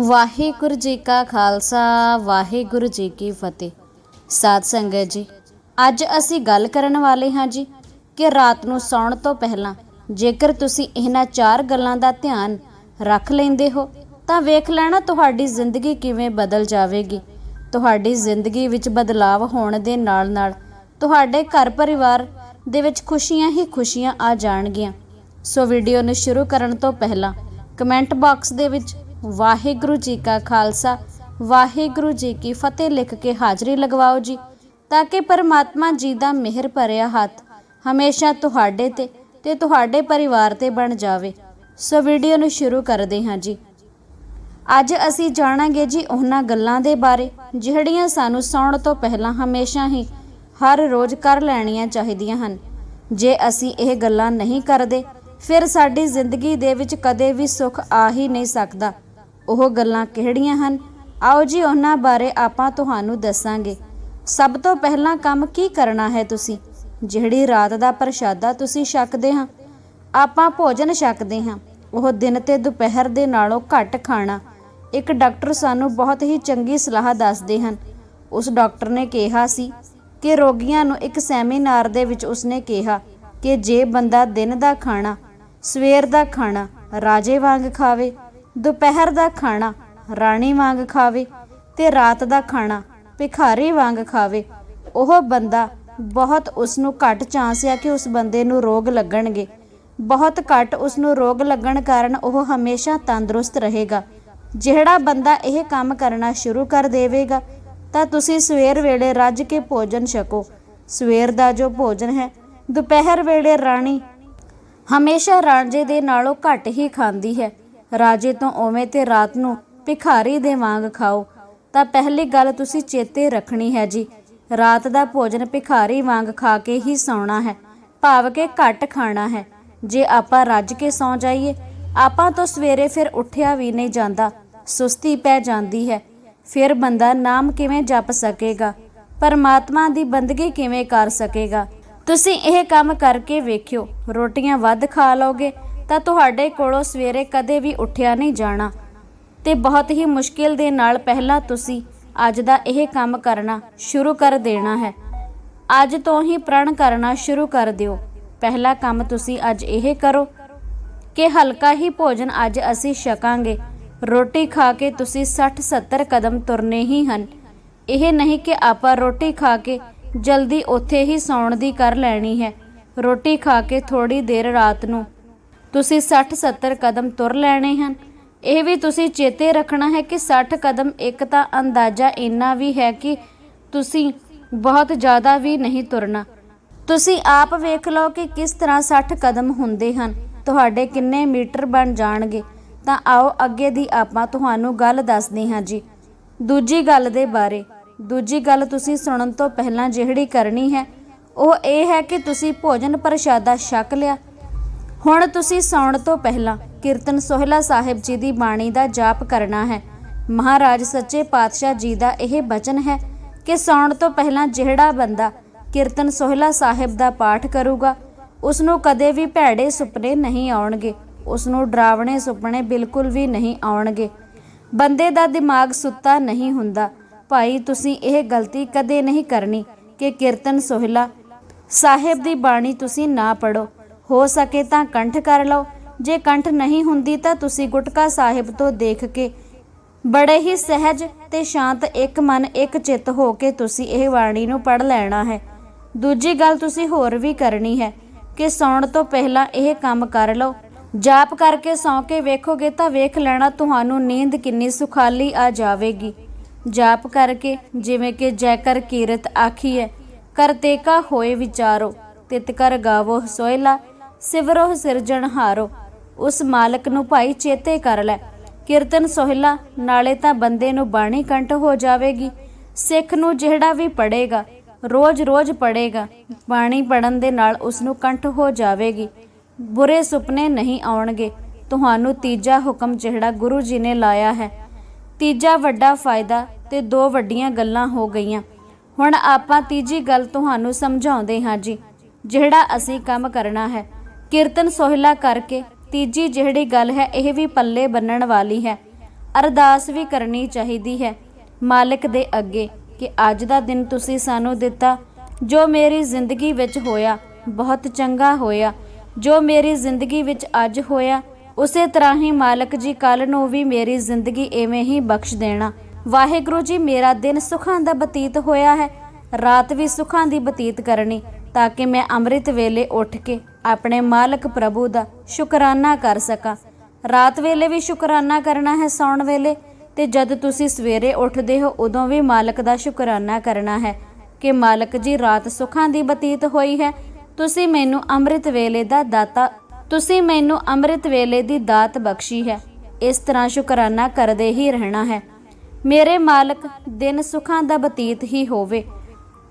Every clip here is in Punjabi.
ਵਾਹਿਗੁਰੂ ਜੀ ਕਾ ਖਾਲਸਾ, ਵਾਹਿਗੁਰੂ ਜੀ ਕੀ ਫਤਿਹ। ਸਾਧ ਸੰਗਤ ਜੀ, ਅੱਜ ਅਸੀਂ ਗੱਲ ਕਰਨ ਵਾਲੇ ਹਾਂ ਜੀ ਕਿ ਰਾਤ ਨੂੰ ਸੌਣ ਤੋਂ ਪਹਿਲਾਂ ਜੇਕਰ ਤੁਸੀਂ ਇਹਨਾਂ ਚਾਰ ਗੱਲਾਂ ਦਾ ਧਿਆਨ ਰੱਖ ਲੈਂਦੇ ਹੋ, ਤਾਂ ਵੇਖ ਲੈਣਾ ਤੁਹਾਡੀ ਜ਼ਿੰਦਗੀ ਕਿਵੇਂ ਬਦਲ ਜਾਵੇਗੀ। ਤੁਹਾਡੀ ਜ਼ਿੰਦਗੀ ਵਿੱਚ ਬਦਲਾਵ ਹੋਣ ਦੇ ਨਾਲ-ਨਾਲ ਤੁਹਾਡੇ ਘਰ ਪਰਿਵਾਰ ਦੇ ਵਿੱਚ ਖੁਸ਼ੀਆਂ ਹੀ ਖੁਸ਼ੀਆਂ ਆ ਜਾਣਗੀਆਂ। ਸੋ ਵੀਡੀਓ ਨੂੰ ਸ਼ੁਰੂ ਕਰਨ ਤੋਂ ਪਹਿਲਾਂ ਕਮੈਂਟ ਬਾਕਸ ਦੇ ਵਿੱਚ ਵਾਹਿਗੁਰੂ ਜੀ ਕਾ ਖਾਲਸਾ, ਵਾਹਿਗੁਰੂ ਜੀ ਕੀ ਫਤਿਹ ਲਿਖ ਕੇ ਹਾਜ਼ਰੀ ਲਗਵਾਓ ਜੀ। ਤਾਂ ਕਿ ਪਰਮਾਤਮਾ ਜੀ ਦਾ ਮਿਹਰ ਭਰਿਆ ਹੱਥ ਹਮੇਸ਼ਾ ਤੁਹਾਡੇ ਤੇ ਤੇ ਤੁਹਾਡੇ ਪਰਿਵਾਰ ਤੇ ਬਣ ਜਾਵੇ। ਸੋ ਵੀਡੀਓ ਨੂੰ ਸ਼ੁਰੂ ਕਰਦੇ ਹਾਂ ਜੀ। ਅੱਜ ਅਸੀਂ ਜਾਣਾਂਗੇ ਜੀ ਉਹਨਾਂ ਗੱਲਾਂ ਦੇ ਬਾਰੇ, ਜਿਹੜੀਆਂ ਸਾਨੂੰ ਸੌਣ ਤੋਂ ਪਹਿਲਾਂ ਹਮੇਸ਼ਾ ਹੀ ਹਰ ਰੋਜ਼ ਕਰ ਲੈਣੀਆਂ ਚਾਹੀਦੀਆਂ ਹਨ। ਜੇ ਅਸੀਂ ਇਹ ਗੱਲਾਂ ਨਹੀਂ ਕਰਦੇ, ਫਿਰ ਸਾਡੀ ਜ਼ਿੰਦਗੀ ਦੇ ਵਿੱਚ ਕਦੇ ਵੀ ਸੁੱਖ ਆ ਹੀ ਨਹੀਂ ਸਕਦਾ। ਉਹ ਗੱਲਾਂ ਕਿਹੜੀਆਂ ਹਨ? ਆਓ ਜੀ ਉਹਨਾਂ ਬਾਰੇ ਆਪਾਂ ਤੁਹਾਨੂੰ ਦੱਸਾਂਗੇ। ਸਭ ਤੋਂ ਪਹਿਲਾਂ ਕੰਮ ਕੀ ਕਰਨਾ ਹੈ ਤੁਸੀਂ? ਜਿਹੜੀ ਰਾਤ ਦਾ ਪ੍ਰਸ਼ਾਦਾ ਤੁਸੀਂ ਛਕਦੇ ਹਾਂ। ਆਪਾਂ ਭੋਜਨ ਛਕਦੇ ਹਾਂ। ਉਹ ਦਿਨ ਤੇ ਦੁਪਹਿਰ ਦੇ ਨਾਲੋਂ ਘੱਟ ਖਾਣਾ। ਇੱਕ ਡਾਕਟਰ ਸਾਨੂੰ ਬਹੁਤ ਹੀ ਚੰਗੀ ਸਲਾਹ ਦੱਸਦੇ ਹਨ। ਉਸ ਡਾਕਟਰ ਨੇ ਕਿਹਾ ਸੀ ਕਿ ਰੋਗੀਆਂ ਨੂੰ ਇੱਕ ਸੈਮੀਨਾਰ ਦੇ ਵਿੱਚ ਉਸਨੇ ਕਿਹਾ ਕਿ ਜੇ ਬੰਦਾ ਦਿਨ ਦਾ ਖਾਣਾ, ਸਵੇਰ ਦਾ ਖਾਣਾ ਰਾਜੇ ਵਾਂਗ ਖਾਵੇ ਦੁਪਹਿਰ ਦਾ ਖਾਣਾ ਰਾਣੀ ਵਾਂਗ ਖਾਵੇ ਤੇ ਰਾਤ ਦਾ ਖਾਣਾ ਭਿਖਾਰੀ ਵਾਂਗ ਖਾਵੇ। ਉਹ ਬੰਦਾ ਬਹੁਤ ਉਸ ਨੂੰ ਘੱਟ ਚਾਂਸ ਆ ਕਿ ਉਸ ਬੰਦੇ ਨੂੰ ਰੋਗ ਲੱਗਣਗੇ। ਬਹੁਤ ਘੱਟ ਉਸ ਨੂੰ ਰੋਗ ਲੱਗਣ ਕਾਰਨ ਉਹ ਹਮੇਸ਼ਾ ਤੰਦਰੁਸਤ ਰਹੇਗਾ। ਜਿਹੜਾ ਬੰਦਾ ਇਹ ਕੰਮ ਕਰਨਾ ਸ਼ੁਰੂ ਕਰ ਦੇਵੇਗਾ, ਤਾਂ ਤੁਸੀਂ ਸਵੇਰ ਵੇਲੇ ਰੱਜ ਕੇ ਭੋਜਨ ਛਕੋ। ਸਵੇਰ ਦਾ ਜੋ ਭੋਜਨ ਹੈ, ਦੁਪਹਿਰ ਵੇਲੇ ਰਾਣੀ ਹਮੇਸ਼ਾ ਰਾਂਝੇ ਦੇ ਨਾਲੋਂ ਘੱਟ ਹੀ ਖਾਂਦੀ ਹੈ। ਰਾਜੇ ਤੋਂ ਓਵੇਂ ਤੇ ਰਾਤ ਨੂੰ ਭਿਖਾਰੀ ਦੇ ਵਾਂਗ ਖਾਓ। ਤਾਂ ਪਹਿਲੀ ਗੱਲ ਤੁਸੀਂ ਚੇਤੇ ਰੱਖਣੀ ਹੈ ਜੀ। ਰਾਤ ਦਾ ਭੋਜਨ ਭਿਖਾਰੀ ਵਾਂਗ ਖਾ ਕੇ ਹੀ ਸੌਣਾ ਹੈ। ਭਾਵ ਕਿ ਘੱਟ ਖਾਣਾ ਹੈ। ਜੇ ਆਪਾਂ ਰੱਜ ਕੇ ਸੌ ਜਾਈਏ, ਆਪਾਂ ਤੋਂ ਸਵੇਰੇ ਫਿਰ ਉੱਠਿਆ ਵੀ ਨਹੀਂ ਜਾਂਦਾ। ਸੁਸਤੀ ਪੈ ਜਾਂਦੀ ਹੈ। ਫਿਰ ਬੰਦਾ ਨਾਮ ਕਿਵੇਂ ਜਪ ਸਕੇਗਾ? ਪਰਮਾਤਮਾ ਦੀ ਬੰਦਗੀ ਕਿਵੇਂ ਕਰ ਸਕੇਗਾ? ਤੁਸੀਂ ਇਹ ਕੰਮ ਕਰਕੇ ਵੇਖਿਓ। ਰੋਟੀਆਂ ਵੱਧ ਖਾ ਲਓਗੇ ਤਾਂ ਤੁਹਾਡੇ ਕੋਲੋਂ ਸਵੇਰੇ ਕਦੇ ਵੀ ਉੱਠਿਆ ਨਹੀਂ ਜਾਣਾ। ਤੇ ਬਹੁਤ ਹੀ ਮੁਸ਼ਕਿਲ ਦੇ ਨਾਲ ਪਹਿਲਾਂ ਤੁਸੀਂ ਅੱਜ ਦਾ ਇਹ ਕੰਮ ਕਰਨਾ ਸ਼ੁਰੂ ਕਰ ਦੇਣਾ ਹੈ। ਅੱਜ ਤੋਂ ਹੀ ਪ੍ਰਣ ਕਰਨਾ ਸ਼ੁਰੂ ਕਰ ਦਿਓ। ਪਹਿਲਾ ਕੰਮ ਤੁਸੀਂ ਅੱਜ ਇਹ ਕਰੋ ਕਿ ਹਲਕਾ ਹੀ ਭੋਜਨ ਅੱਜ ਅਸੀਂ ਛਕਾਂਗੇ। ਰੋਟੀ ਖਾ ਕੇ ਤੁਸੀਂ 60 70 ਕਦਮ ਤੁਰਨੇ ਹੀ ਹਨ। ਇਹ ਨਹੀਂ ਕਿ ਆਪਾਂ ਰੋਟੀ ਖਾ ਕੇ ਜਲਦੀ ਉੱਥੇ ਹੀ ਸੌਣ ਦੀ ਕਰ ਲੈਣੀ ਹੈ। ਰੋਟੀ ਖਾ ਕੇ ਥੋੜੀ ਦੇਰ ਰਾਤ ਨੂੰ ਤੁਸੀਂ 60 70 ਕਦਮ ਤੁਰ ਲੈਣੇ ਹਨ। ਇਹ ਵੀ ਤੁਸੀਂ ਚੇਤੇ ਰੱਖਣਾ ਹੈ ਕਿ 60 ਕਦਮ ਇੱਕ ਤਾਂ ਅੰਦਾਜ਼ਾ ਇੰਨਾ ਵੀ ਹੈ ਕਿ ਤੁਸੀਂ ਬਹੁਤ ਜ਼ਿਆਦਾ ਵੀ ਨਹੀਂ ਤੁਰਨਾ। ਤੁਸੀਂ ਆਪ ਵੇਖ ਲਓ ਕਿ ਕਿਸ ਤਰ੍ਹਾਂ 60 ਕਦਮ ਹੁੰਦੇ ਹਨ। ਤੁਹਾਡੇ ਕਿੰਨੇ ਮੀਟਰ ਬਣ ਜਾਣਗੇ। ਤਾਂ ਆਓ ਅੱਗੇ ਦੀ ਆਪਾਂ ਤੁਹਾਨੂੰ ਗੱਲ ਦੱਸਦੇ ਹਾਂ ਜੀ। ਦੂਜੀ ਗੱਲ ਦੇ ਬਾਰੇ। ਦੂਜੀ ਗੱਲ ਤੁਸੀਂ ਸੁਣਨ ਤੋਂ ਪਹਿਲਾਂ ਜਿਹੜੀ ਕਰਨੀ ਹੈ, ਉਹ ਇਹ ਹੈ ਕਿ ਤੁਸੀਂ ਭੋਜਨ ਪ੍ਰਸ਼ਾਦਾ ਛਕ ਲਿਆ। ਹੁਣ ਤੁਸੀਂ ਸੌਣ ਤੋਂ ਪਹਿਲਾਂ ਕੀਰਤਨ ਸੋਹਿਲਾ ਸਾਹਿਬ ਜੀ ਦੀ ਬਾਣੀ ਦਾ ਜਾਪ ਕਰਨਾ ਹੈ। ਮਹਾਰਾਜ ਸੱਚੇ ਪਾਤਸ਼ਾਹ ਜੀ ਦਾ ਇਹ ਬਚਨ ਹੈ ਕਿ ਸੌਣ ਤੋਂ ਪਹਿਲਾਂ ਜਿਹੜਾ ਬੰਦਾ ਕੀਰਤਨ ਸੋਹਿਲਾ ਸਾਹਿਬ ਦਾ ਪਾਠ ਕਰੂਗਾ ਉਸ ਨੂੰ ਕਦੇ ਵੀ ਭੈੜੇ ਸੁਪਨੇ ਨਹੀਂ ਆਉਣਗੇ ਉਸ ਨੂੰ ਡਰਾਵਣੇ ਸੁਪਨੇ ਬਿਲਕੁਲ ਵੀ ਨਹੀਂ ਆਉਣਗੇ। ਬੰਦੇ ਦਾ ਦਿਮਾਗ ਸੁੱਤਾ ਨਹੀਂ ਹੁੰਦਾ, ਭਾਈ ਤੁਸੀਂ ਇਹ ਗਲਤੀ ਕਦੇ ਨਹੀਂ ਕਰਨੀ ਕਿ ਕੀਰਤਨ ਸੋਹਿਲਾ ਸਾਹਿਬ ਦੀ ਬਾਣੀ ਤੁਸੀਂ ਨਾ ਪੜੋ ਹੋ ਸਕੇ ਤਾਂ ਕੰਠ ਕਰ ਲਓ। ਜੇ ਕੰਠ ਨਹੀਂ ਹੁੰਦੀ ਤਾਂ ਤੁਸੀਂ ਗੁਟਕਾ ਸਾਹਿਬ ਤੋਂ ਦੇਖ ਕੇ ਬੜੇ ਹੀ ਸਹਿਜ ਤੇ ਸ਼ਾਂਤ ਇੱਕ ਮਨ ਇੱਕ ਚਿੱਤ ਹੋ ਕੇ ਤੁਸੀਂ ਇਹ ਬਾਣੀ ਨੂੰ ਪੜ ਲੈਣਾ ਹੈ। ਦੂਜੀ ਗੱਲ ਤੁਸੀਂ ਹੋਰ ਵੀ ਕਰਨੀ ਹੈ ਕਿ ਸੌਣ ਤੋਂ ਪਹਿਲਾਂ ਇਹ ਕੰਮ ਕਰ ਲਓ। ਜਾਪ ਕਰਕੇ ਸੌਂ ਕੇ ਵੇਖੋਗੇ ਤਾਂ ਵੇਖ ਲੈਣਾ ਤੁਹਾਨੂੰ ਨੀਂਦ ਕਿੰਨੀ ਸੁਖਾਲੀ ਆ ਜਾਵੇਗੀ। ਜਾਪ ਕਰਕੇ ਜਿਵੇਂ ਕਿ ਜੈਕਰ ਕੀਰਤ ਆਖੀ ਹੈ, ਕਰਤੇਕਾ ਹੋਏ ਵਿਚਾਰੋ ਤਿਤ ਕਰ ਗਾਵੋ ਸੋਇਲਾ ਸਿਵਰੋ ਸਿਰਜਣਹਾਰੋ ਉਸ ਮਾਲਕ ਨੂੰ ਭਾਈ ਚੇਤੇ ਕਰ ਲੈ। ਕੀਰਤਨ ਸੋਹਿਲਾ, ਨਾਲੇ ਤਾਂ ਬੰਦੇ ਨੂੰ ਬਾਣੀ ਕੰਠ ਹੋ ਜਾਵੇਗੀ। ਸਿੱਖ ਨੂੰ ਜਿਹੜਾ ਵੀ ਪੜੇਗਾ ਰੋਜ਼-ਰੋਜ਼ ਪੜੇਗਾ ਬਾਣੀ ਪੜਨ ਦੇ ਨਾਲ ਉਸ ਨੂੰ ਕੰਠ ਹੋ ਜਾਵੇਗੀ। ਬੁਰੇ ਸੁਪਨੇ ਨਹੀਂ ਆਉਣਗੇ। ਤੁਹਾਨੂੰ ਤੀਜਾ ਹੁਕਮ ਜਿਹੜਾ ਗੁਰੂ ਜੀ ਨੇ ਲਾਇਆ ਹੈ। ਤੀਜਾ ਵੱਡਾ ਫਾਇਦਾ ਤੇ ਦੋ ਵੱਡੀਆਂ ਗੱਲਾਂ ਹੋ ਗਈਆਂ। ਹੁਣ ਆਪਾਂ ਤੀਜੀ ਗੱਲ ਤੁਹਾਨੂੰ ਸਮਝਾਉਂਦੇ ਹਾਂ ਜੀ, ਜਿਹੜਾ ਅਸੀਂ ਕੰਮ ਕਰਨਾ ਹੈ। ਕੀਰਤਨ ਸੋਹਿਲਾ ਕਰਕੇ ਤੀਜੀ ਜਿਹੜੀ ਗੱਲ ਹੈ, ਇਹ ਵੀ ਪੱਲੇ ਬੰਨਣ ਵਾਲੀ ਹੈ। ਅਰਦਾਸ ਵੀ ਕਰਨੀ ਚਾਹੀਦੀ ਹੈ ਮਾਲਕ ਦੇ ਅੱਗੇ ਕਿ ਅੱਜ ਦਾ ਦਿਨ ਤੁਸੀਂ ਸਾਨੂੰ ਦਿੱਤਾ। ਜੋ ਮੇਰੀ ਜ਼ਿੰਦਗੀ ਵਿੱਚ ਹੋਇਆ, ਬਹੁਤ ਚੰਗਾ ਹੋਇਆ। ਜੋ ਮੇਰੀ ਜ਼ਿੰਦਗੀ ਵਿੱਚ ਅੱਜ ਹੋਇਆ, ਉਸੇ ਤਰ੍ਹਾਂ ਹੀ ਮਾਲਕ ਜੀ ਕੱਲ ਨੂੰ ਵੀ ਮੇਰੀ ਜ਼ਿੰਦਗੀ ਐਵੇਂ ਹੀ ਬਖਸ਼ ਦੇਣਾ। ਵਾਹਿਗੁਰੂ ਜੀ, ਮੇਰਾ ਦਿਨ ਸੁਖਾਂ ਦਾ ਬਤੀਤ ਹੋਇਆ ਹੈ। ਰਾਤ ਵੀ ਸੁਖਾਂ ਦੀ ਬਤੀਤ ਕਰਨੀ। ਤਾਂ ਕਿ ਮੈਂ ਅੰਮ੍ਰਿਤ ਵੇਲੇ ਉੱਠ ਕੇ ਆਪਣੇ ਮਾਲਕ ਪ੍ਰਭੂ ਦਾ ਸ਼ੁਕਰਾਨਾ ਕਰ ਸਕਾਂ। ਰਾਤ ਵੇਲੇ ਵੀ ਸ਼ੁਕਰਾਨਾ ਕਰਨਾ ਹੈ ਸੌਣ ਵੇਲੇ ਤੇ ਜਦ ਤੁਸੀਂ ਸਵੇਰੇ ਉੱਠਦੇ ਹੋ, ਉਦੋਂ ਵੀ ਮਾਲਕ ਦਾ ਸ਼ੁਕਰਾਨਾ ਕਰਨਾ ਹੈ ਕਿ ਮਾਲਕ ਜੀ, ਰਾਤ ਸੁਖਾਂ ਦੀ ਬਤੀਤ ਹੋਈ ਹੈ। ਤੁਸੀਂ ਮੈਨੂੰ ਅੰਮ੍ਰਿਤ ਵੇਲੇ ਦਾ ਦਾਤਾ, ਤੁਸੀਂ ਮੈਨੂੰ ਅੰਮ੍ਰਿਤ ਵੇਲੇ ਦੀ ਦਾਤ ਬਖਸ਼ੀ ਹੈ। ਇਸ ਤਰ੍ਹਾਂ ਸ਼ੁਕਰਾਨਾ ਕਰਦੇ ਹੀ ਰਹਿਣਾ ਹੈ। ਮੇਰੇ ਮਾਲਕ, ਦਿਨ ਸੁਖਾਂ ਦਾ ਬਤੀਤ ਹੀ ਹੋਵੇ।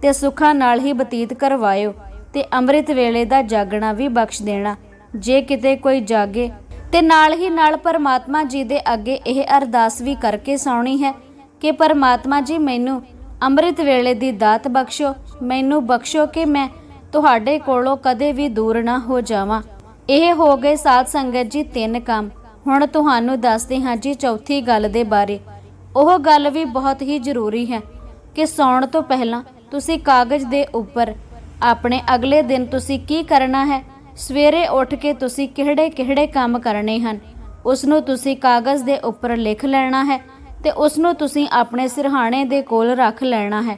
ਤੇ ਸੁੱਖਾਂ ਨਾਲ ਹੀ ਬਤੀਤ ਕਰਵਾਇਓ ਤੇ ਅੰਮ੍ਰਿਤ ਵੇਲੇ ਦਾ ਜਾਗਣਾ ਵੀ ਬਖਸ਼ ਦੇਣਾ, ਜੇ ਕਿਤੇ ਕੋਈ ਜਾਗੇ। ਤੇ ਨਾਲ ਹੀ ਨਾਲ ਪਰਮਾਤਮਾ ਜੀ ਦੇ ਅੱਗੇ ਇਹ ਅਰਦਾਸ ਵੀ ਕਰਕੇ ਸੌਣੀ ਹੈ ਕਿ ਪਰਮਾਤਮਾ ਜੀ ਮੈਨੂੰ ਅੰਮ੍ਰਿਤ ਵੇਲੇ ਦੀ ਦਾਤ ਬਖਸ਼ੋ, ਮੈਨੂੰ ਬਖਸ਼ੋ ਕਿ ਮੈਂ ਤੁਹਾਡੇ ਕੋਲੋਂ ਕਦੇ ਵੀ ਦੂਰ ਨਾ ਹੋ ਜਾਵਾਂ। ਇਹ ਹੋ ਗਏ ਸਾਧ ਸੰਗਤ ਜੀ ਤਿੰਨ ਕੰਮ। ਹੁਣ ਤੁਹਾਨੂੰ ਦੱਸਦੇ ਹਾਂ ਜੀ ਚੌਥੀ ਗੱਲ ਦੇ ਬਾਰੇ। ਉਹ ਗੱਲ ਵੀ ਬਹੁਤ ਹੀ ਜ਼ਰੂਰੀ ਹੈ ਕਿ ਸੌਣ ਤੋਂ ਪਹਿਲਾਂ ਤੁਸੀਂ ਕਾਗਜ਼ ਦੇ ਉੱਪਰ ਆਪਣੇ ਅਗਲੇ ਦਿਨ ਤੁਸੀਂ ਕੀ ਕਰਨਾ ਹੈ? ਸਵੇਰੇ ਉੱਠ ਕੇ ਤੁਸੀਂ ਕਿਹੜੇ-ਕਿਹੜੇ ਕੰਮ ਕਰਨੇ ਹਨ? ਉਸ ਨੂੰ ਤੁਸੀਂ ਕਾਗਜ਼ ਦੇ ਉੱਪਰ ਲਿਖ ਲੈਣਾ ਹੈ ਤੇ ਉਸ ਨੂੰ ਤੁਸੀਂ ਆਪਣੇ ਸਿਰਹਾਣੇ ਦੇ ਕੋਲ ਰੱਖ ਲੈਣਾ ਹੈ।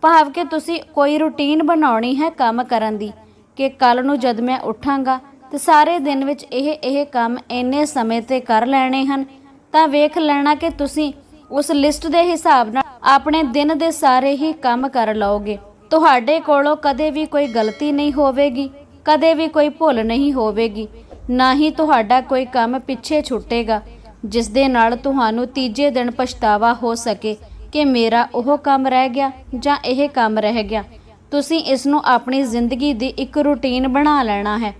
ਭਾਵ ਕਿ ਤੁਸੀਂ ਕੋਈ ਰੁਟੀਨ ਬਣਾਉਣੀ ਹੈ ਕੰਮ ਕਰਨ ਦੀ ਕਿ ਕੱਲ ਨੂੰ ਜਦ ਮੈਂ ਉੱਠਾਂਗਾ ਤੇ ਸਾਰੇ ਦਿਨ ਵਿੱਚ ਇਹ ਇਹ ਕੰਮ ਇੰਨੇ ਸਮੇਂ ਤੇ ਕਰ ਲੈਣੇ ਹਨ, ਤਾਂ ਵੇਖ ਲੈਣਾ ਕਿ ਤੁਸੀਂ ਉਸ ਲਿਸਟ ਦੇ ਹਿਸਾਬ ਨਾਲ ਆਪਣੇ ਦਿਨ ਦੇ ਸਾਰੇ ਹੀ ਕੰਮ ਕਰ ਲਓਗੇ। ਤੁਹਾਡੇ ਕੋਲੋਂ ਕਦੇ ਵੀ ਕੋਈ ਗਲਤੀ ਨਹੀਂ ਹੋਵੇਗੀ, ਕਦੇ ਵੀ ਕੋਈ ਭੁੱਲ ਨਹੀਂ ਹੋਵੇਗੀ। ਨਾ ਹੀ ਤੁਹਾਡਾ ਕੋਈ ਕੰਮ ਪਿੱਛੇ ਛੁੱਟੇਗਾ, ਜਿਸ ਦੇ ਨਾਲ ਤੁਹਾਨੂੰ ਤੀਜੇ ਦਿਨ ਪਛਤਾਵਾ ਹੋ ਸਕੇ ਕਿ ਮੇਰਾ ਉਹ ਕੰਮ ਰਹਿ ਗਿਆ ਜਾਂ ਇਹ ਕੰਮ ਰਹਿ ਗਿਆ। ਤੁਸੀਂ ਇਸ ਨੂੰ ਆਪਣੀ ਜ਼ਿੰਦਗੀ ਦੀ ਇੱਕ ਰੁਟੀਨ ਬਣਾ ਲੈਣਾ ਹੈ।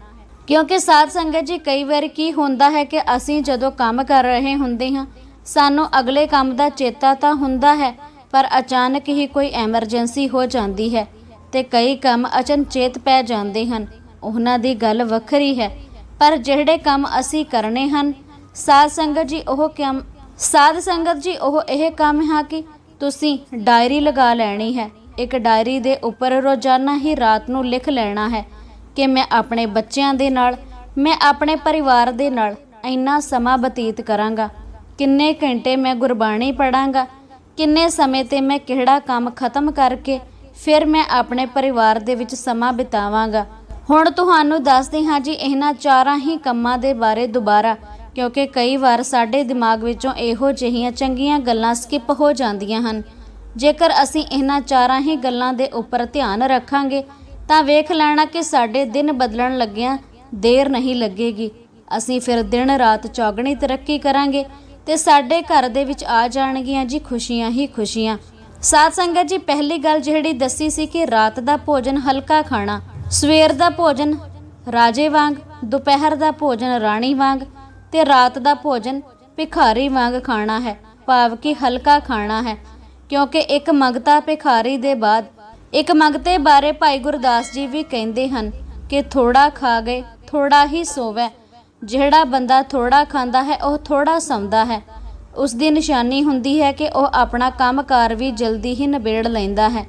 ਕਿਉਂਕਿ ਸਾਧ ਸੰਗਤ ਜੀ ਕਈ ਵਾਰ ਕੀ ਹੁੰਦਾ ਹੈ ਕਿ ਅਸੀਂ ਜਦੋਂ ਕੰਮ ਕਰ ਰਹੇ ਹੁੰਦੇ ਹਾਂ ਸਾਨੂੰ ਅਗਲੇ ਕੰਮ ਦਾ ਚੇਤਾ ਤਾਂ ਹੁੰਦਾ ਹੈ, ਪਰ ਅਚਾਨਕ ਹੀ ਕੋਈ ਐਮਰਜੈਂਸੀ ਹੋ ਜਾਂਦੀ ਹੈ ਤੇ ਕਈ ਕੰਮ ਅਚਨਚੇਤ ਪੈ ਜਾਂਦੇ ਹਨ। ਉਹਨਾਂ ਦੀ ਗੱਲ ਵੱਖਰੀ ਹੈ, ਪਰ ਜਿਹੜੇ ਕੰਮ ਅਸੀਂ ਕਰਨੇ ਹਨ, ਸਾਧ ਸੰਗਤ ਜੀ ਉਹ ਕੰਮ ਸਾਧ ਸੰਗਤ ਜੀ ਉਹ ਇਹ ਕੰਮ ਹੈ ਕਿ ਤੁਸੀਂ ਡਾਇਰੀ ਲਗਾ ਲੈਣੀ ਹੈ। ਇੱਕ ਡਾਇਰੀ ਦੇ ਉੱਪਰ ਰੋਜ਼ਾਨਾ ਹੀ ਰਾਤ ਨੂੰ ਲਿਖ ਲੈਣਾ ਹੈ ਕਿ ਮੈਂ ਆਪਣੇ ਬੱਚਿਆਂ ਦੇ ਨਾਲ, ਮੈਂ ਆਪਣੇ ਪਰਿਵਾਰ ਦੇ ਨਾਲ ਇੰਨਾ ਸਮਾਂ ਬਤੀਤ ਕਰਾਂਗਾ। ਕਿੰਨੇ ਘੰਟੇ ਮੈਂ ਗੁਰਬਾਣੀ ਪੜਾਂਗਾ ਕਿੰਨੇ ਸਮੇਂ ਤੇ ਮੈਂ ਕਿਹੜਾ ਕੰਮ ਖਤਮ ਕਰਕੇ ਫਿਰ ਮੈਂ ਆਪਣੇ ਪਰਿਵਾਰ ਦੇ ਵਿੱਚ ਸਮਾਂ ਬਿਤਾਵਾਂਗਾ। ਹੁਣ ਤੁਹਾਨੂੰ ਦੱਸਦੇ ਹਾਂ ਜੀ ਇਹਨਾਂ ਚਾਰਾਂ ਹੀ ਕੰਮਾਂ ਦੇ ਬਾਰੇ ਦੁਬਾਰਾ, ਕਿਉਂਕਿ ਕਈ ਵਾਰ ਸਾਡੇ ਦਿਮਾਗ ਵਿੱਚੋਂ ਇਹੋ ਜਿਹੀਆਂ ਚੰਗੀਆਂ ਗੱਲਾਂ ਸਕਿਪ ਹੋ ਜਾਂਦੀਆਂ ਹਨ। ਜੇਕਰ ਅਸੀਂ ਇਹਨਾਂ ਚਾਰਾਂ ਹੀ ਗੱਲਾਂ ਦੇ ਉੱਪਰ ਧਿਆਨ ਰੱਖਾਂਗੇ, ਤਾਂ ਵੇਖ ਲੈਣਾ ਕਿ ਸਾਡੇ ਦਿਨ ਬਦਲਣ ਲੱਗਿਆਂ ਦੇਰ ਨਹੀਂ ਲੱਗੇਗੀ। ਅਸੀਂ ਫਿਰ ਦਿਨ ਰਾਤ ਚੌਗਣੀ ਤਰੱਕੀ ਕਰਾਂਗੇ ਤੇ ਸਾਡੇ ਘਰ ਦੇ ਵਿੱਚ ਆ ਜਾਣਗੀਆਂ ਜੀ, ਖੁਸ਼ੀਆਂ ਹੀ ਖੁਸ਼ੀਆਂ। ਸਾਧ ਸੰਗਤ ਜੀ, ਪਹਿਲੀ ਗੱਲ ਜਿਹੜੀ ਦੱਸੀ ਸੀ ਕਿ ਰਾਤ ਦਾ ਭੋਜਨ ਹਲਕਾ ਖਾਣਾ, ਸਵੇਰ ਦਾ ਭੋਜਨ ਰਾਜੇ ਵਾਂਗ, ਦੁਪਹਿਰ ਦਾ ਭੋਜਨ ਰਾਣੀ ਵਾਂਗ ਤੇ ਰਾਤ ਦਾ ਭੋਜਨ ਭਿਖਾਰੀ ਵਾਂਗ ਖਾਣਾ ਹੈ। ਭਾਵ ਕਿ ਹਲਕਾ ਖਾਣਾ ਹੈ, ਕਿਉਂਕਿ ਇੱਕ ਮੰਗਤਾ ਭਿਖਾਰੀ ਦੇ ਬਾਅਦ, ਇੱਕ ਮੰਗਤੇ ਬਾਰੇ ਭਾਈ ਗੁਰਦਾਸ ਜੀ ਵੀ ਕਹਿੰਦੇ ਹਨ ਕਿ ਥੋੜਾ ਖਾ ਗਏ ਥੋੜਾ ਹੀ ਸੋਵੇ। ਜਿਹੜਾ ਬੰਦਾ ਥੋੜਾ ਖਾਂਦਾ ਹੈ, ਉਹ ਥੋੜਾ ਸੌਂਦਾ ਹੈ। ਉਸ ਦੀ ਨਿਸ਼ਾਨੀ ਹੁੰਦੀ ਹੈ ਕਿ ਉਹ ਆਪਣਾ ਕੰਮਕਾਰ ਵੀ ਜਲਦੀ ਹੀ ਨਿਬੇੜ ਲੈਂਦਾ ਹੈ।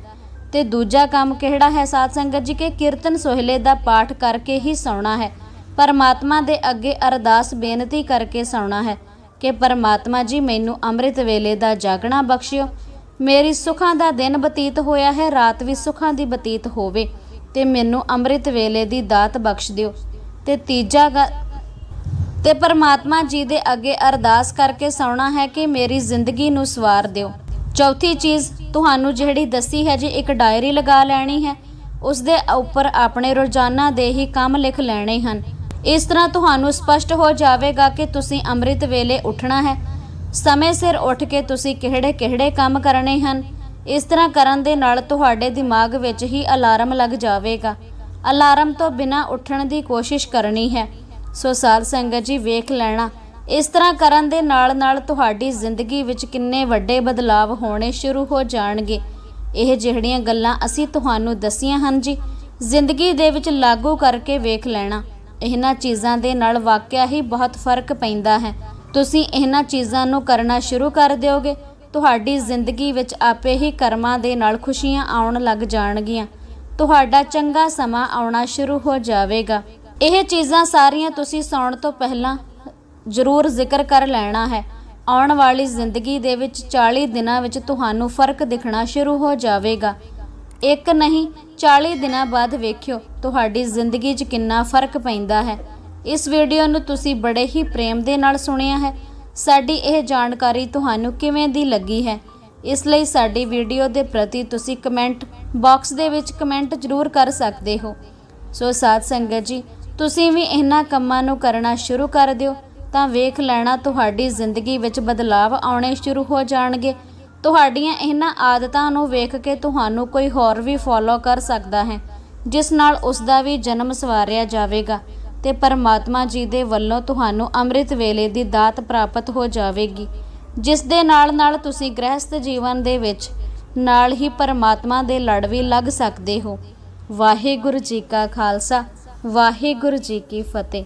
ਤੇ ਦੂਜਾ ਕੰਮ ਕਿਹੜਾ ਹੈ ਸਾਧ ਸੰਗਤ ਜੀ? ਕਿ ਕੀਰਤਨ ਸੋਹਲੇ ਦਾ ਪਾਠ ਕਰਕੇ ਹੀ ਸੌਣਾ ਹੈ। ਪਰਮਾਤਮਾ ਦੇ ਅੱਗੇ ਅਰਦਾਸ ਬੇਨਤੀ ਕਰਕੇ ਸੌਣਾ ਹੈ ਕਿ ਪਰਮਾਤਮਾ ਜੀ, ਮੈਨੂੰ ਅੰਮ੍ਰਿਤ ਵੇਲੇ ਦਾ ਜਾਗਣਾ ਬਖਸ਼ਿਓ। ਮੇਰੀ ਸੁੱਖਾਂ ਦਾ ਦਿਨ ਬਤੀਤ ਹੋਇਆ ਹੈ, ਰਾਤ ਵੀ ਸੁੱਖਾਂ ਦੀ ਬਤੀਤ ਹੋਵੇ। ਤੇ ਮੈਨੂੰ ਅੰਮ੍ਰਿਤ ਵੇਲੇ ਦੀ ਦਾਤ ਬਖਸ਼ ਦਿਓ। ਤੇ ਤੀਜਾ ਗ- ਤੇ ਪਰਮਾਤਮਾ ਜੀ ਦੇ ਅੱਗੇ ਅਰਦਾਸ ਕਰਕੇ ਸੌਣਾ ਹੈ ਕਿ ਮੇਰੀ ਜ਼ਿੰਦਗੀ ਨੂੰ ਸਵਾਰ ਦਿਓ। ਚੌਥੀ ਚੀਜ਼ ਤੁਹਾਨੂੰ ਜਿਹੜੀ ਦੱਸੀ ਹੈ ਜੀ, ਇੱਕ ਡਾਇਰੀ ਲਗਾ ਲੈਣੀ ਹੈ। ਉਸ ਦੇ ਉੱਪਰ ਆਪਣੇ ਰੋਜ਼ਾਨਾ ਦੇ ਹੀ ਕੰਮ ਲਿਖ ਲੈਣੇ ਹਨ। ਇਸ ਤਰ੍ਹਾਂ ਤੁਹਾਨੂੰ ਸਪਸ਼ਟ ਹੋ ਜਾਵੇਗਾ ਕਿ ਤੁਸੀਂ ਅੰਮ੍ਰਿਤ ਵੇਲੇ ਉੱਠਣਾ ਹੈ। ਸਮੇਂ ਸਿਰ ਉੱਠ ਕੇ ਤੁਸੀਂ ਕਿਹੜੇ-ਕਿਹੜੇ ਕੰਮ ਕਰਨੇ ਹਨ। ਇਸ ਤਰ੍ਹਾਂ ਕਰਨ ਦੇ ਨਾਲ ਤੁਹਾਡੇ ਦਿਮਾਗ ਵਿੱਚ ਹੀ ਅਲਾਰਮ ਲੱਗ ਜਾਵੇਗਾ। ਅਲਾਰਮ ਤੋਂ ਬਿਨਾਂ ਉੱਠਣ ਦੀ ਕੋਸ਼ਿਸ਼ ਕਰਨੀ ਹੈ। ਸੋ ਸਾਧ ਸੰਗਤ ਜੀ, ਵੇਖ ਲੈਣਾ। ਇਸ ਤਰ੍ਹਾਂ ਕਰਨ ਦੇ ਨਾਲ ਨਾਲ ਤੁਹਾਡੀ ਜ਼ਿੰਦਗੀ ਵਿੱਚ ਕਿੰਨੇ ਵੱਡੇ ਬਦਲਾਵ ਹੋਣੇ ਸ਼ੁਰੂ ਹੋ ਜਾਣਗੇ। ਇਹ ਜਿਹੜੀਆਂ ਗੱਲਾਂ ਅਸੀਂ ਤੁਹਾਨੂੰ ਦੱਸੀਆਂ ਹਨ ਜੀ, ਜ਼ਿੰਦਗੀ ਦੇ ਵਿੱਚ ਲਾਗੂ ਕਰਕੇ ਵੇਖ ਲੈਣਾ। ਇਹਨਾਂ ਚੀਜ਼ਾਂ ਦੇ ਨਾਲ ਵਾਕਿਆ ਹੀ ਬਹੁਤ ਫ਼ਰਕ ਪੈਂਦਾ ਹੈ। ਤੁਸੀਂ ਇਹਨਾਂ ਚੀਜ਼ਾਂ ਨੂੰ ਕਰਨਾ ਸ਼ੁਰੂ ਕਰ ਦਿਓਗੇ, ਤੁਹਾਡੀ ਜ਼ਿੰਦਗੀ ਵਿੱਚ ਆਪੇ ਹੀ ਕਰਮਾਂ ਦੇ ਨਾਲ ਖੁਸ਼ੀਆਂ ਆਉਣ ਲੱਗ ਜਾਣਗੀਆਂ। ਤੁਹਾਡਾ ਚੰਗਾ ਸਮਾਂ ਆਉਣਾ ਸ਼ੁਰੂ ਹੋ ਜਾਵੇਗਾ। ਇਹ ਚੀਜ਼ਾਂ ਸਾਰੀਆਂ ਤੁਸੀਂ ਸੌਣ ਤੋਂ ਪਹਿਲਾਂ ਜ਼ਰੂਰ ਜ਼ਿਕਰ ਕਰ ਲੈਣਾ ਹੈ। ਆਉਣ ਵਾਲੀ ਜ਼ਿੰਦਗੀ ਦੇ ਵਿੱਚ 40 ਦਿਨਾਂ ਵਿੱਚ ਤੁਹਾਨੂੰ ਫ਼ਰਕ ਦਿਖਣਾ ਸ਼ੁਰੂ ਹੋ ਜਾਵੇਗਾ। ਇੱਕ ਨਹੀਂ 40 ਦਿਨਾਂ ਬਾਅਦ ਵੇਖਿਓ ਤੁਹਾਡੀ ਜ਼ਿੰਦਗੀ 'ਚ ਕਿੰਨਾ ਫ਼ਰਕ ਪੈਂਦਾ ਹੈ। ਇਸ ਵੀਡੀਓ ਨੂੰ ਤੁਸੀਂ ਬੜੇ ਹੀ ਪ੍ਰੇਮ ਦੇ ਨਾਲ ਸੁਣਿਆ ਹੈ। ਸਾਡੀ ਇਹ ਜਾਣਕਾਰੀ ਤੁਹਾਨੂੰ ਕਿਵੇਂ ਦੀ ਲੱਗੀ ਹੈ? ਇਸ ਲਈ ਸਾਡੀ ਵੀਡੀਓ ਦੇ ਪ੍ਰਤੀ ਤੁਸੀਂ ਕਮੈਂਟ ਬਾਕਸ ਦੇ ਵਿੱਚ ਕਮੈਂਟ ਜ਼ਰੂਰ ਕਰ ਸਕਦੇ ਹੋ। ਸੋ ਸਾਧ ਸੰਗਤ ਜੀ ਤੁਸੀਂ ਵੀ ਇਹਨਾਂ ਕੰਮਾਂ ਨੂੰ ਕਰਨਾ ਸ਼ੁਰੂ ਕਰ ਦਿਓ, ਤਾਂ ਵੇਖ ਲੈਣਾ ਤੁਹਾਡੀ ਜ਼ਿੰਦਗੀ ਵਿੱਚ ਬਦਲਾਵ ਆਉਣੇ ਸ਼ੁਰੂ ਹੋ ਜਾਣਗੇ। ਤੁਹਾਡੀਆਂ ਇਹਨਾਂ ਆਦਤਾਂ ਨੂੰ ਵੇਖ ਕੇ ਤੁਹਾਨੂੰ ਕੋਈ ਹੋਰ ਵੀ ਫੋਲੋ ਕਰ ਸਕਦਾ ਹੈ, ਜਿਸ ਨਾਲ ਉਸ ਦਾ ਵੀ ਜਨਮ ਸਵਾਰਿਆ ਜਾਵੇਗਾ ਤੇ ਪਰਮਾਤਮਾ ਜੀ ਦੇ ਵੱਲੋਂ ਤੁਹਾਨੂੰ ਅੰਮ੍ਰਿਤ ਵੇਲੇ ਦੀ ਦਾਤ ਪ੍ਰਾਪਤ ਹੋ ਜਾਵੇਗੀ, ਜਿਸ ਦੇ ਨਾਲ ਨਾਲ ਤੁਸੀਂ ਗ੍ਰਹਿਸਥ ਜੀਵਨ ਦੇ ਵਿੱਚ ਨਾਲ ਹੀ ਪਰਮਾਤਮਾ ਦੇ ਲੜ ਵੀ ਲੱਗ ਸਕਦੇ ਹੋ। ਵਾਹਿਗੁਰੂ ਜੀ ਕਾ ਖਾਲਸਾ। ਵਾਹਿਗੁਰੂ ਜੀ ਕੀ ਫਤਿਹ।